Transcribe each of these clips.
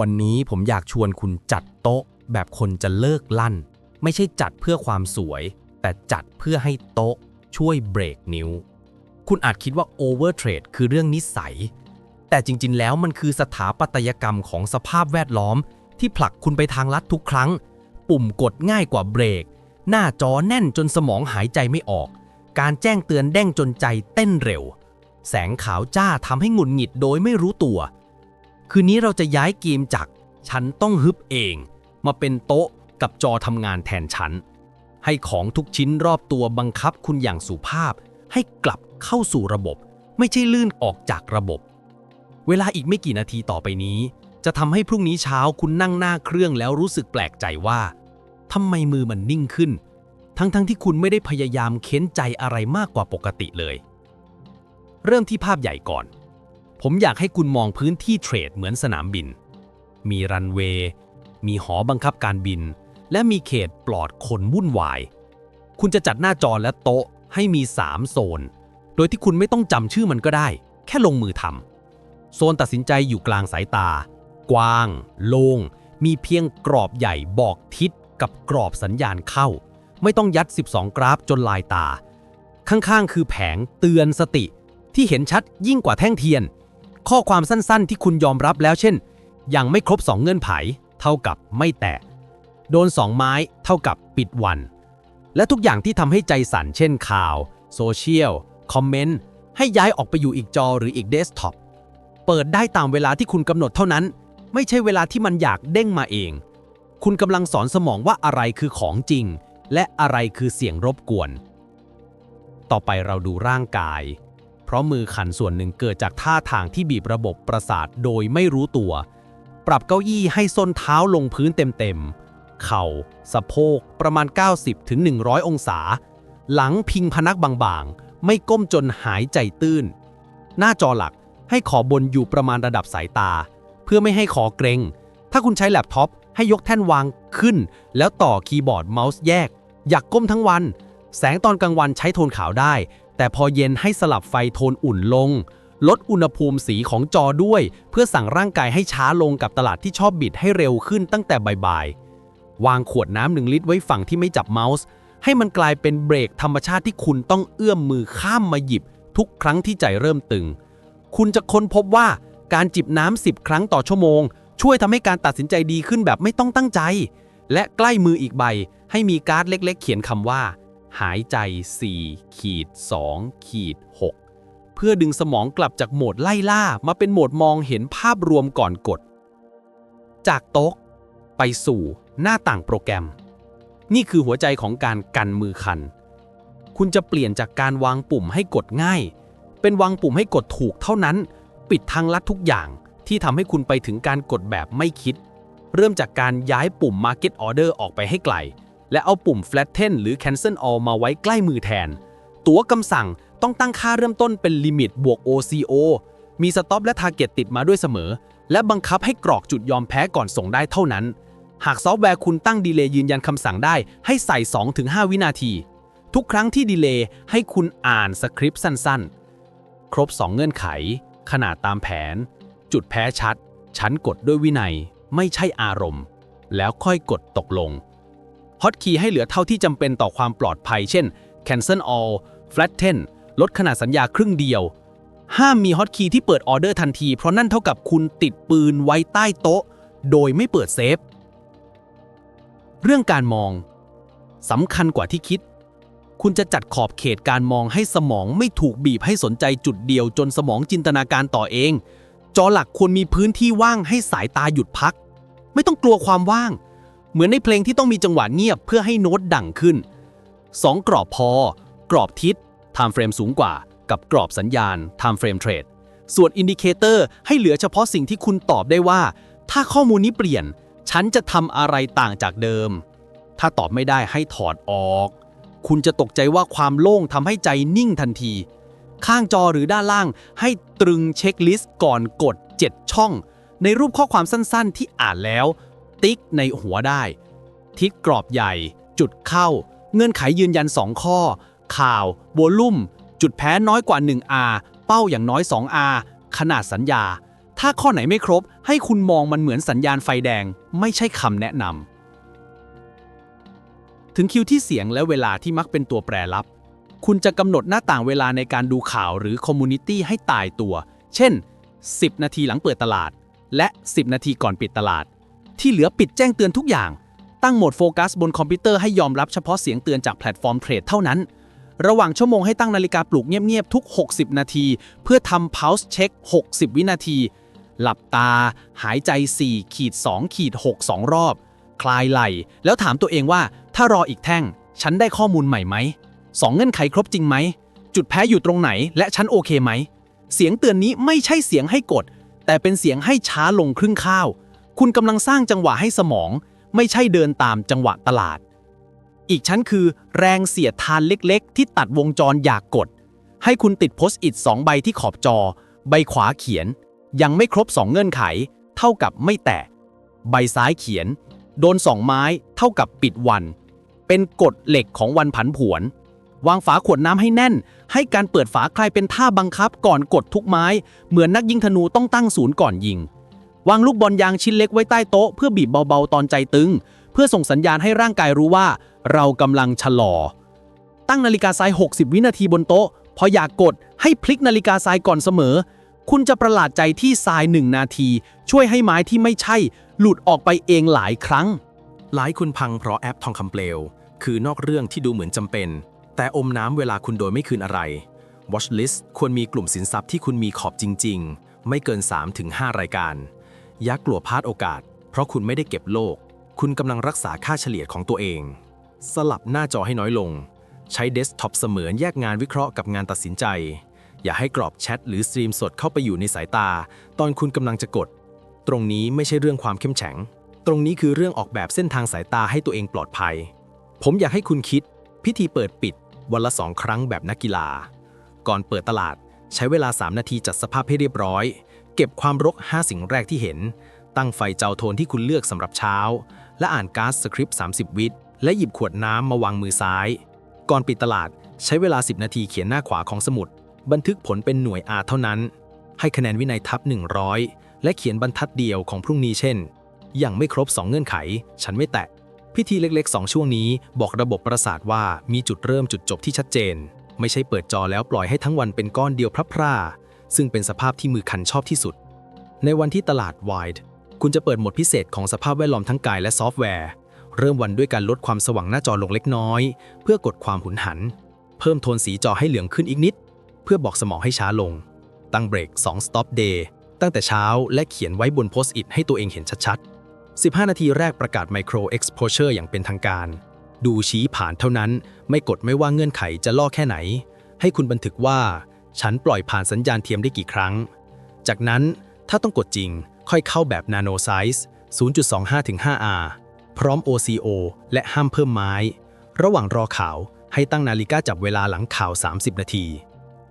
วันนี้ผมอยากชวนคุณจัดโต๊ะ แบบคนจะเลิกลั่น ไม่ใช่จัดเพื่อความสวย แต่จัดเพื่อให้โต๊ะ ช่วยเบรกนิ้ว คุณอาจคิดว่าโอเวอร์เทรดคือเรื่องนิสัย แต่จริง ๆ แล้วมันคือสถาปัตยกรรมของสภาพแวดล้อม ที่ผลักคุณไปทางลัดทุกครั้ง ปุ่มกดง่ายกว่าเบรก หน้าจอแน่นจนสมองหายใจไม่ออก การแจ้งเตือนเด้งจนใจเต้นเร็ว แสงขาวจ้าทำให้หงุดหงิดโดยไม่รู้ตัว คืนนี้เราจะย้ายเกมจากฉันต้องฮึบเอง มาเป็นโต๊ะกับจอทำงานแทนฉัน ให้ของทุกชิ้นรอบตัวบังคับคุณอย่างสุภาพ ให้กลับเข้าสู่ระบบ ไม่ใช่ลื่นออกจากระบบ เวลาอีกไม่กี่นาทีต่อไปนี้ จะทำให้พรุ่งนี้เช้าคุณนั่งหน้าเครื่องแล้วรู้สึกแปลกใจว่าทำไมมือมันนิ่งขึ้น ทั้งๆทที่คุณไม่ได้พยายามเค้นใจอะไรมากกว่าปกติเลย เริ่มที่ภาพใหญ่ก่อน ผมอยากให้คุณมองพื้นที่เทรดเหมือนสนามบิน มีรันเวย์มีหอบังคับการบิน และมีเขตปลอดคนวุ่นวาย คุณจะจัดหน้าจอและโต๊ะให้มี 3 โซน โดยที่คุณไม่ต้องจำชื่อมันก็ได้ แค่ลงมือทำโซนตัดสินใจอยู่กลางสายตา กว้าง โล่งมีเพียงกรอบใหญ่บอกทิศกับกรอบสัญญาณเข้า ไม่ต้องยัด 12 กราฟจนลายตา ข้างๆ คือแผงเตือนสติที่เห็นชัดยิ่งกว่าแท่งเทียน ข้อความสั้นๆ ที่คุณยอมรับแล้วเช่น ยังไม่ครบ 2 เงื่อนไข เท่ากับไม่แตะ โดน 2 ไม้ เท่ากับปิดวัน และทุกอย่างที่ทำให้ใจสั่นเช่นข่าว โซเชียล คอมเมนต์ ให้ย้ายออกไปอยู่อีกจอหรืออีกเดสก์ท็อป เปิดได้ตามเวลาที่คุณกำหนดเท่านั้น ไม่ใช่เวลาที่มันอยากเด้งมาเอง คุณกำลังสอนสมองว่าอะไรคือของจริง และอะไรคือเสียงรบกวน ต่อไปเราดูร่างกาย ราะมือขันส่วนหนึ่งเกิดจากท่าทางที่บีบระบบประสาทโดยไม่รู้ตัว ปรับเก้าอี้ให้ส้นเท้าลงพื้นเต็มๆ เข่า สะโพก ประมาณ 90-100 องศา หลังพิงพนักบางๆ ไม่ก้มจนหายใจตื้น หน้าจอหลักให้ขอบนอยู่ประมาณระดับสายตา เพื่อไม่ให้คอเกรง ถ้าคุณใช้แล็ปท็อปให้ยกแท่นวางขึ้น แล้วต่อคีย์บอร์ดเมาส์แยก อยากก้มทั้งวัน แสงตอนกลางวันใช้โทนขาวได้ แต่พอเย็นให้สลับไฟโทนอุ่นลง ลดอุณหภูมิสีของจอด้วย เพื่อสั่งร่างกายให้ช้าลงกับตลาดที่ชอบบิดให้เร็วขึ้นตั้งแต่บ่ายๆ วางขวดน้ำหนึ่งลิตรไว้ฝั่งที่ไม่จับเมาส์ ให้มันกลายเป็นเบรกธรรมชาติที่คุณต้องเอื้อมมือข้ามมาหยิบ ทุกครั้งที่ใจเริ่มตึง คุณจะค้นพบว่าการจิบน้ำ10 ครั้งต่อชั่วโมง ช่วยทำให้การตัดสินใจดีขึ้นแบบไม่ต้องตั้งใจ และใกล้มืออีกใบ ให้มีการ์ดเล็ก ๆ เขียนคำว่า หายใจ 4 ขีด 2 ขีด 6 เพื่อดึงสมองกลับจากโหมดไล่ล่ามาเป็นโหมดมองเห็นภาพรวมก่อนกด จากโต๊ะ ไปสู่หน้าต่างโปรแกรม นี่คือหัวใจของการกันมือคัน คุณจะเปลี่ยนจากการวางปุ่มให้กดง่าย เป็นวางปุ่มให้กดถูกเท่านั้น ปิดทางลัดทุกอย่างที่ทำให้คุณไปถึงการกดแบบไม่คิด เริ่มจากการย้ายปุ่ม Market Order ออกไปให้ไกล และเอาปุ่ม Flatten หรือ Cancel All มาไว้ใกล้มือแทน ตัวคำสั่งต้องตั้งค่าเริ่มต้นเป็น Limit บวก OCO มี Stop และ Target ติดมาด้วยเสมอ และบังคับให้กรอกจุดยอมแพ้ก่อนส่งได้เท่านั้น หากซอฟต์แวร์คุณตั้งดีเลย์ยืนยันคำสั่งได้ให้ใส่ 2-5 วินาที ทุกครั้งที่ดีเลย์ให้คุณอ่านสคริปต์สั้นๆ ครบ 2 เงื่อนไข ขนาดตามแผน จุดแพ้ชัดฉันกดด้วยวินัย ไม่ใช่อารมณ์ แล้วค่อยกดตกลง ฮอตคีย์ให้เหลือเท่าที่จำเป็นต่อความปลอดภัย เช่น cancel all flatten ลดขนาดสัญญาครึ่งเดียว ห้ามมีฮอตคีย์ที่เปิดออเดอร์ทันที เพราะนั่นเท่ากับคุณติดปืนไว้ใต้โต๊ะ โดยไม่เปิดเซฟ เรื่องการมองสำคัญกว่าที่คิด คุณจะจัดขอบเขตการมองให้สมองไม่ถูกบีบให้สนใจจุดเดียวจนสมองจินตนาการต่อเอง จอหลักควรมีพื้นที่ว่างให้สายตาหยุดพัก ไม่ต้องกลัวความว่าง เหมือนในเพลงที่ต้องมีจังหวะเงียบเพื่อให้โน้ตดังขึ้น 2 กรอบพอ กรอบทิศ time frame สูงกว่า กับกรอบสัญญาณ time frame trade ส่วนอินดิเคเตอร์ให้เหลือเฉพาะสิ่งที่คุณตอบได้ว่า ถ้าข้อมูลนี้เปลี่ยน ฉันจะทำอะไรต่างจากเดิม ถ้าตอบไม่ได้ให้ถอดออก คุณจะตกใจว่าความโล่งทำให้ใจนิ่งทันที ข้างจอหรือด้านล่างให้ตรึงเช็คลิสต์ก่อนกด 7 ช่อง ในรูปข้อความสั้นๆ ที่อ่านแล้ว ติ๊กในหัวได้ ทิศกรอบใหญ่ จุดเข้า เงื่อนไขยืนยัน 2 ข้อ ข่าวโวลุ่ม จุดแพ้น้อยกว่า 1R เป้าอย่างน้อย 2R ขนาดสัญญา ถ้าข้อไหนไม่ครบ ให้คุณมองมันเหมือนสัญญาณไฟแดง ไม่ใช่คำแนะนำ ถึงคิวที่เสียงและเวลาที่มักเป็นตัวแปรลับ คุณจะกำหนดหน้าต่างเวลาในการดูข่าวหรือคอมมูนิตี้ให้ตายตัว เช่น 10 นาทีหลังเปิดตลาด และ 10 นาทีก่อนปิดตลาด ที่เหลือปิดแจ้งเตือนทุกอย่าง ตั้งโหมดโฟกัสบนคอมพิวเตอร์ให้ยอมรับเฉพาะเสียงเตือนจากแพลตฟอร์มเทรดเท่านั้น ระหว่างชั่วโมงให้ตั้งนาฬิกาปลุกเงียบๆทุก 60 นาที เพื่อทำ pulse check 60 วินาที หลับตา หายใจ4ขีด2ขีด6 2 รอบ คลายไหล่แล้วถามตัวเองว่าถ้ารออีกแท่ง ฉันได้ข้อมูลใหม่ไหมสองเงื่อนไขครบจริงไหม จุดแพ้อยู่ตรงไหน และฉันโอเคไหม เสียงเตือนนี้ไม่ใช่เสียงให้กด แต่เป็นเสียงให้ช้าลงครึ่งข้าว คุณกำลังสร้างจังหวะให้สมอง ไม่ใช่เดินตามจังหวะตลาด อีกชั้นคือแรงเสียดทานเล็กๆ ที่ตัดวงจรอยากกด ให้คุณติดโพสต์อิทสองใบที่ขอบจอ ใบขวาเขียน ยังไม่ครบ2เงื่อนไข เท่ากับไม่แตะ ใบซ้ายเขียน โดนสองไม้ เท่ากับปิดวัน เป็นกฎเหล็กของวันผันผวนวางฝาขวดน้ำให้แน่น ให้การเปิดฝาคลายเป็นท่าบังคับก่อนกดทุกไม้ เหมือนนักยิงธนูต้องตั้งศูนย์ก่อนยิง วางลูกบอลยางชิ้นเล็กไว้ใต้โต๊ะเพื่อบีบเบาๆตอนใจตึง เพื่อส่งสัญญาณให้ร่างกายรู้ว่า เรากำลังชะลอ ตั้งนาฬิกาทราย 60 วินาทีบนโต๊ะ พออยากกดให้พลิกนาฬิกาทรายก่อนเสมอ คุณจะประหลาดใจที่ทรายหนึ่งนาที ช่วยให้ไม้ที่ไม่ใช่ หลุดออกไปเองหลายครั้ง หลายคุณพังเพราะแอปทองคำเปลว คือนอกเรื่องที่ดูเหมือนจำเป็น แต่อมน้ำเวลาคุณโดยไม่คืนอะไร Watchlist ควรมีกลุ่มสินทรัพย์ที่คุณมีขอบจริง ๆ ไม่เกิน 3-5 รายการ อย่ากกลัวพลาดโอกาส เพราะคุณไม่ได้เก็บโลก คุณกำลังรักษาค่าเฉลี่ยของตัวเอง สลับหน้าจอให้น้อยลง ใช้เดสก์ท็อปเสมือนแยกงานวิเคราะห์กับงานตัดสินใจ อย่าให้กรอบแชทหรือสตรีมสดเข้าไปอยู่ในสายตา ตอนคุณกำลังจะกด ตรงนี้ไม่ใช่เรื่องความเข้มแข็ง ตรงนี้คือเรื่องออกแบบเส้นทางสายตาให้ตัวเองปลอดภัย ผมอยากให้คุณคิด พิธีเปิดปิด วันละสองครั้งแบบนักกีฬา ก่อนเปิดตลาด ใช้เวลา 3 นาทีจัดสภาพให้เรียบร้อย เก็บความรก 5 สิ่งแรกที่เห็น ตั้งไฟเจ้าโทนที่คุณเลือกสำหรับเช้า และอ่านการ์ดสคริปต์ 30 วิและหยิบขวดน้ำมาวางมือซ้าย ก่อนปิดตลาดใช้เวลา 10 นาทีเขียนหน้าขวาของสมุด บันทึกผลเป็นหน่วยอาเท่านั้น ให้คะแนนวินัยทับ 100 และเขียนบรรทัดเดียวของพรุ่งนี้เช่นยังไม่ครบ 2 เงื่อนไข ฉันไม่แตะ พิธีเล็กๆ 2 ช่วงนี้ บอกระบบประสาทว่ามีจุดเริ่มจุดจบที่ชัดเจน ไม่ใช่เปิดจอแล้วปล่อยให้ทั้งวันเป็นก้อนเดียวพรับพร่า ซึ่งเป็นสภาพที่มือคันชอบที่สุด ในวันที่ตลาด Wide คุณจะเปิดโหมดพิเศษของสภาพแวดล้อมทั้งกายและซอฟต์แวร์ เริ่มวันด้วยการลดความสว่างหน้าจอลงเล็กน้อย เพื่อกดความหุนหัน เพิ่มโทนสีจอให้เหลืองขึ้นอีกนิด เพื่อบอกสมองให้ช้าลง ตั้งเบรก 2 stop day ตั้งแต่เช้าและเขียนไว้บนโพสต์อิทให้ตัวเองเห็นชัดๆ 15 นาทีแรกประกาศ Micro Exposure อย่างเป็นทางการ ดูชี้ผ่านเท่านั้น ไม่กดไม่ว่าเงื่อนไขจะล่อแค่ไหน ให้คุณบันทึกว่า ฉันปล่อยผ่านสัญญาณเทียมได้กี่ครั้ง จากนั้นถ้าต้องกดจริง ค่อยเข้าแบบ Nano Size 0.25-5R พร้อม OCO และห้ามเพิ่มไม้ ระหว่างรอข่าวให้ตั้งนาฬิกาจับเวลาหลังข่าว 30 นาที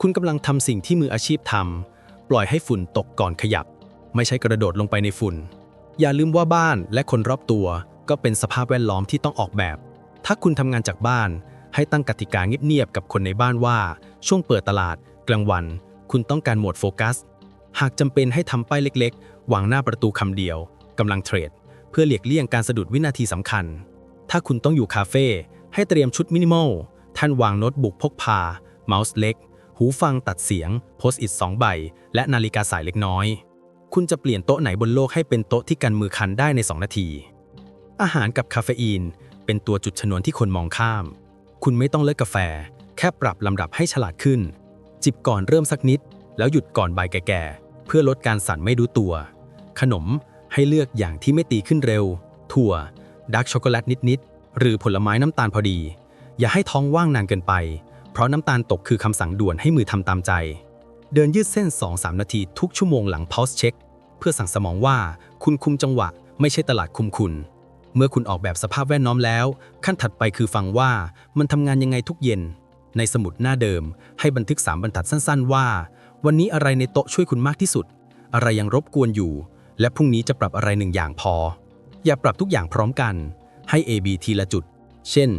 คุณกำลังทำสิ่งที่มืออาชีพทำ ปล่อยให้ฝุ่นตกก่อนขยับ ไม่ใช่กระโดดลงไปในฝุ่น อย่าลืมว่าบ้านและคนรอบตัว ก็เป็นสภาพแวดล้อมที่ต้องออกแบบ ถ้าคุณทำงานจากบ้าน ให้ตั้งกติกาเงียบๆกับคนในบ้านว่า ช่วงเปิดตลาด กลางวัน คุณต้องการโหมดโฟกัส หากจำเป็นให้ทำป้ายเล็กๆ วางหน้าประตูคำเดียวกำลังเทรด เพื่อเลียกเลี่ยงการสะดุดวินาทีสำคัญ ถ้าคุณต้องอยู่คาเฟ่ให้เตรียมชุดมินิมอล ท่านวางโน้ตบุ๊กพกพา เมาส์เล็ก หูฟังตัดเสียง โพสต์อิทสองใบ และนาฬิกาสายเล็กน้อย คุณจะเปลี่ยนโต๊ะไหนบนโลกให้เป็นโต๊ะที่กันมือคันได้ใน 2 นาที อาหารกับคาเฟอีน เป็นตัวจุดชนวนที่คนมองข้าม คุณไม่ต้องเลิกกาแฟ แค่ปรับลำดับให้ฉลาดขึ้น จิบก่อนเริ่มสักนิด แล้วหยุดก่อนบ่ายแก่ๆ เพื่อลดการสั่นไม่รู้ตัว ขนมให้เลือกอย่างที่ไม่ตีขึ้นเร็ว ถั่ว ดาร์กช็อกโกแลตนิดๆ หรือผลไม้น้ำตาลพอดี อย่าให้ท้องว่างนานเกินไป เพราะน้ำตาลตกคือคำสั่งด่วนให้มือทำตามใจ เดินยืดเส้น 2-3 นาทีทุกชั่วโมงหลัง pause check เพื่อสั่งสมองว่าคุณคุมจังหวะ ไม่ใช่ตลาดคุมคุณ เมื่อคุณออกแบบสภาพแวดล้อมแล้ว ขั้นถัดไปคือฟังว่ามันทำงานยังไงทุกเย็น ในสมุดหน้าเดิม ให้บันทึก 3 บรรทัดสั้น ๆ ว่า วันนี้อะไรในโต๊ะช่วยคุณมากที่สุด อะไรยังรบกวนอยู่ และพรุ่งนี้จะปรับอะไรหนึ่งอย่างพอ อย่าปรับทุกอย่างพร้อมกัน ให้ A/B ทีละจุด เช่น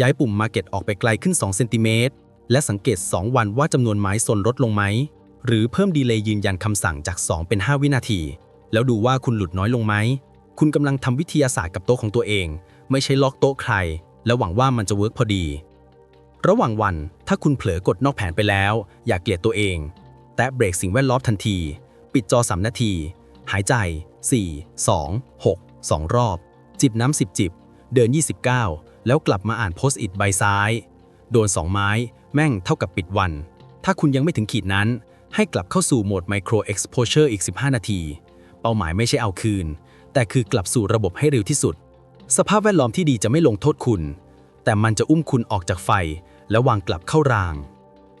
ย้ายปุ่ม Market ออกไปไกลขึ้น2เซนติเมตรและสังเกต 2 วันว่าจำนวนไม้โซนลดลงไหม หรือเพิ่มดีเลย์ยืนยันคำสั่งจาก 2 เป็น 5 วินาที แล้วดูว่าคุณหลุดน้อยลงไหม คุณกำลังทำวิทยาศาสตร์กับโต๊ะของตัวเอง ไม่ใช่ล็อกโต๊ะใคร และหวังว่ามันจะเวิร์กพอดี ระหว่างวันถ้าคุณเผลอกดนอกแผนไปแล้ว อย่าเกลียดตัวเอง แตะเบรกสิ่งแวดล้อมทันที ปิดจอ 3 นาที หายใจ 4 2 6 2 รอบ จิบน้ำ 10 จิบ เดิน 29 แล้วกลับมาอ่านโพสต์อิทใบซ้าย โดน 2 ไม้ แม่งเท่ากับปิดวัน ถ้าคุณยังไม่ถึงขีดนั้น ให้กลับเข้าสู่โหมด Micro Exposure อีก 15 นาที เป้าหมายไม่ใช่เอาคืน แต่คือกลับสู่ระบบให้เร็วที่สุด สภาพแวดล้อมที่ดีจะไม่ลงโทษคุณ แต่มันจะอุ้มคุณออกจากไฟ และวางกลับเข้าราง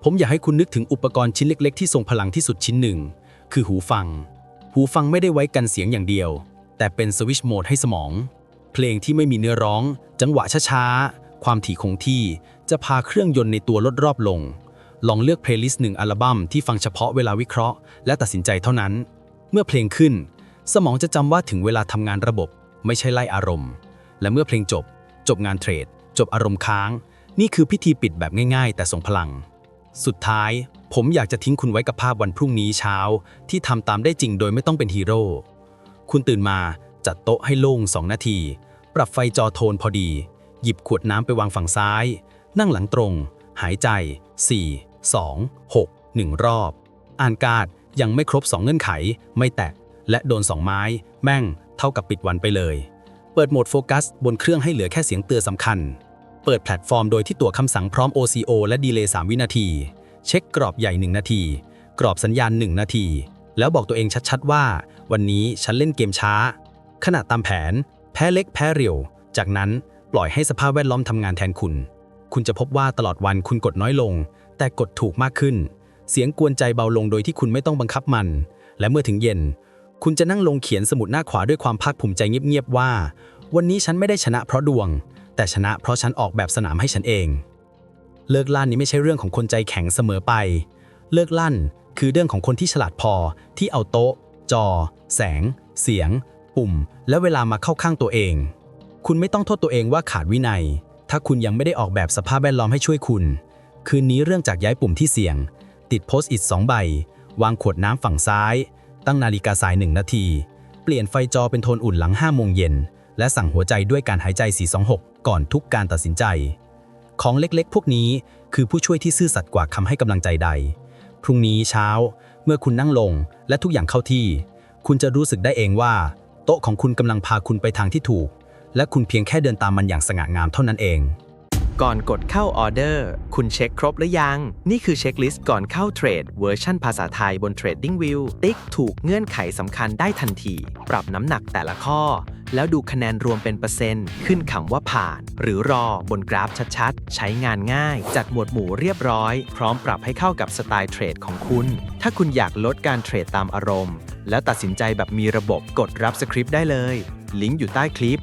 ผมอยากให้คุณนึกถึงอุปกรณ์ชิ้นเล็ก ๆ ที่ทรงพลังที่สุดชิ้นหนึ่ง คือหูฟัง หูฟังไม่ได้ไว้กันเสียงอย่างเดียว แต่เป็นสวิตช์โหมดให้สมอง เพลงที่ไม่มีเนื้อร้อง จังหวะช้าๆ ความถี่คงที่ จะพาเครื่องยนต์ในตัวลดรอบลง ลองเลือกเพลย์ลิสต์หนึ่งอัลบั้มที่ฟังเฉพาะเวลาวิเคราะห์ และตัดสินใจเท่านั้น เมื่อเพลงขึ้น สมองจะจำว่าถึงเวลาทำงานระบบ ไม่ใช่ไล่อารมณ์ และเมื่อเพลงจบ จบงานเทรด จบอารมณ์ค้าง นี่คือพิธีปิดแบบง่ายๆ แต่ทรงพลัง สุดท้าย ผมอยากจะทิ้งคุณไว้กับภาพวันพรุ่งนี้เช้า ที่ทำตามได้จริงโดยไม่ต้องเป็นฮีโร่ คุณตื่นมาจัดโต๊ะให้โล่ง2นาที ปรับไฟจอโทนพอดี หยิบขวดน้ำไปวางฝั่งซ้าย นั่งหลังตรง หายใจ 4 2 6 1 รอบ อ่านการ์ดยังไม่ครบ 2 เงื่อนไข ไม่แตะ และโดน 2 ไม้ แม่ง เท่ากับปิดวันไปเลย เปิดโหมดโฟกัสบนเครื่องให้เหลือแค่เสียงเตือนสำคัญ เปิดแพลตฟอร์มโดยที่ตัวคำสั่งพร้อม OCO และดีเลย์3วินาที เช็คกรอบใหญ่ 1 นาที กรอบสัญญาณ 1 นาที แล้วบอกตัวเองชัดๆว่า วันนี้ฉันเล่นเกมช้า ขณะตามแผน แพ้เล็กแพ้เร็ว จากนั้นปล่อยให้สภาพแวดล้อมทำงานแทนคุณ คุณจะพบว่าตลอดวันคุณกดน้อยลง แต่กดถูกมากขึ้น เสียงกวนใจเบาลงโดยที่คุณไม่ต้องบังคับมัน และเมื่อถึงเย็น คุณจะนั่งลงเขียนสมุดหน้าขวาด้วยความภาคภูมิใจเงียบๆว่า วันนี้ฉันไม่ได้ชนะเพราะดวง แต่ชนะเพราะฉันออกแบบสนามให้ฉันเอง เลิกลั่นนี้ไม่ใช่เรื่องของคนใจแข็งเสมอไป เลิกลั่นคือเรื่องของคนที่ฉลาดพอที่เอาโต๊ะ จอ แสง เสียง ปุ่ม และเวลามาเข้าข้างตัวเอง คุณไม่ต้องโทษตัวเองว่าขาดวินัย ถ้าคุณยังไม่ได้ออกแบบสภาพแวดล้อมให้ช่วยคุณ คืนนี้เรื่องจากย้ายปุ่มที่เสี่ยง ติดโพสต์อิทสองใบ วางขวดน้ำฝั่งซ้าย ตั้งนาฬิกาสายหนึ่งนาที เปลี่ยนไฟจอเป็นโทนอุ่นหลัง5โมงเย็นและสั่งหัวใจด้วยการหายใจ 426 ก่อนทุกการตัดสินใจ ของเล็กๆ พวกนี้คือผู้ช่วยที่ซื่อสัตย์กว่าคำให้กำลังใจใด พรุ่งนี้เช้าเมื่อคุณนั่งลงและทุกอย่างเข้าที่ คุณจะรู้สึกได้เองว่า โต๊ะของคุณกำลังพาคุณไปทางที่ถูก และคุณเพียงแค่เดินตามมันอย่างสง่างามเท่านั้นเอง ก่อนกดเข้าออเดอร์คุณเช็คครบหรือยัง นี่คือเช็คลิสต์ก่อนเข้าเทรดเวอร์ชันภาษาไทยบน TradingView ติ๊กถูกเงื่อนไขสำคัญได้ทันที ปรับน้ำหนักแต่ละข้อ แล้วดูคะแนนรวมเป็นเปอร์เซ็นต์ ขึ้นคำว่าผ่าน หรือรอบนกราฟชัดๆ ใช้งานง่าย จัดหมวดหมู่เรียบร้อย พร้อมปรับให้เข้ากับสไตล์เทรดของคุณ ถ้าคุณอยากลดการเทรดตามอารมณ์ แล้วตัดสินใจแบบมีระบบกดรับสคริปต์ได้เลย ลิงก์อยู่ใต้คลิป